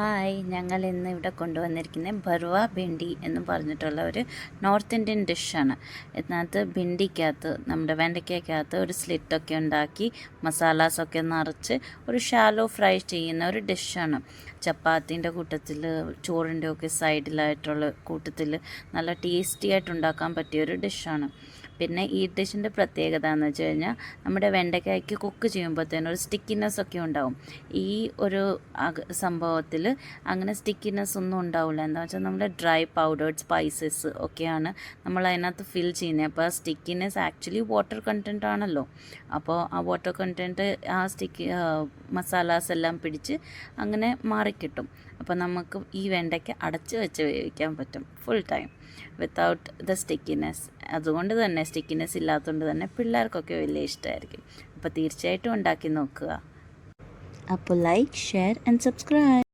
Hi ഞങ്ങൾ ഇന്ന് ഇവിടെ കൊണ്ടുവന്നിരിക്കുന്നത് ബർവ ഭിണ്ടി എന്ന് പറഞ്ഞിട്ടുള്ള ഒരു നോർത്ത് ഇന്ത്യൻ ഡിഷാണ്. ഇതിനകത്ത് ഭിണ്ടിക്കകത്ത് നമ്മുടെ വെണ്ടയ്ക്കകത്ത് ഒരു സ്ലിറ്റൊക്കെ ഉണ്ടാക്കി മസാലാസൊക്കെ നിറച്ച് ഒരു ഷാലോ ഫ്രൈ ചെയ്യുന്ന ഒരു ഡിഷാണ്. ചപ്പാത്തിന്റെ കൂട്ടത്തിൽ ചോറിന്റെ ഒക്കെ സൈഡിലായിട്ടുള്ള കൂട്ടത്തിൽ നല്ല ടേസ്റ്റി ആയിട്ട് ഉണ്ടാക്കാൻ പറ്റിയ ഒരു ഡിഷാണ്. പിന്നെ ഈ ഡിഷിന്റെ പ്രത്യേകത എന്ന് വെച്ച് കഴിഞ്ഞാൽ നമ്മുടെ വെണ്ടയ്ക്കായ്ക്ക് കുക്ക് ചെയ്യുമ്പോഴത്തേനും ഒരു സ്റ്റിക്കിനെസ് ഒക്കെ ഉണ്ടാവും. ഈ ഒരു സംഭവത്തിൽ അങ്ങനെ സ്റ്റിക്കിനെസ് ഒന്നും ഉണ്ടാവില്ല എന്താ വെച്ചാൽ നമ്മുടെ ഡ്രൈ പൗഡേർഡ് സ്പൈസസ് ഒക്കെയാണ് നമ്മൾ അതിനകത്ത് ഫിൽ ചെയ്യുന്നത് അപ്പോൾ സ്റ്റിക്കിനെസ് ആക്ച്വലി വാട്ടർ കണ്ടന്റ് ആണല്ലോ. അപ്പോൾ ആ വാട്ടർ കണ്ടന്റ് ആ സ്റ്റിക്ക് മസാലാസ് എല്ലാം പിടിച്ച് അങ്ങനെ മാറിക്കിട്ടും. അപ്പോൾ നമുക്ക് ഈ വെണ്ടയ്ക്ക അടച്ച് വെച്ച് വേവിക്കാൻ പറ്റും. Full time without the stickiness അതുകൊണ്ട് തന്നെ സ്റ്റിക്കിനെസ് ഇല്ലാത്തതുകൊണ്ട് തന്നെ പിള്ളേർക്കൊക്കെ വലിയ ഇഷ്ടമായിരിക്കും. അപ്പോൾ തീർച്ചയായിട്ടും ഉണ്ടാക്കി നോക്കുക. അപ്പോൾ ലൈക്ക് ഷെയർ ആൻഡ് സബ്സ്ക്രൈബ്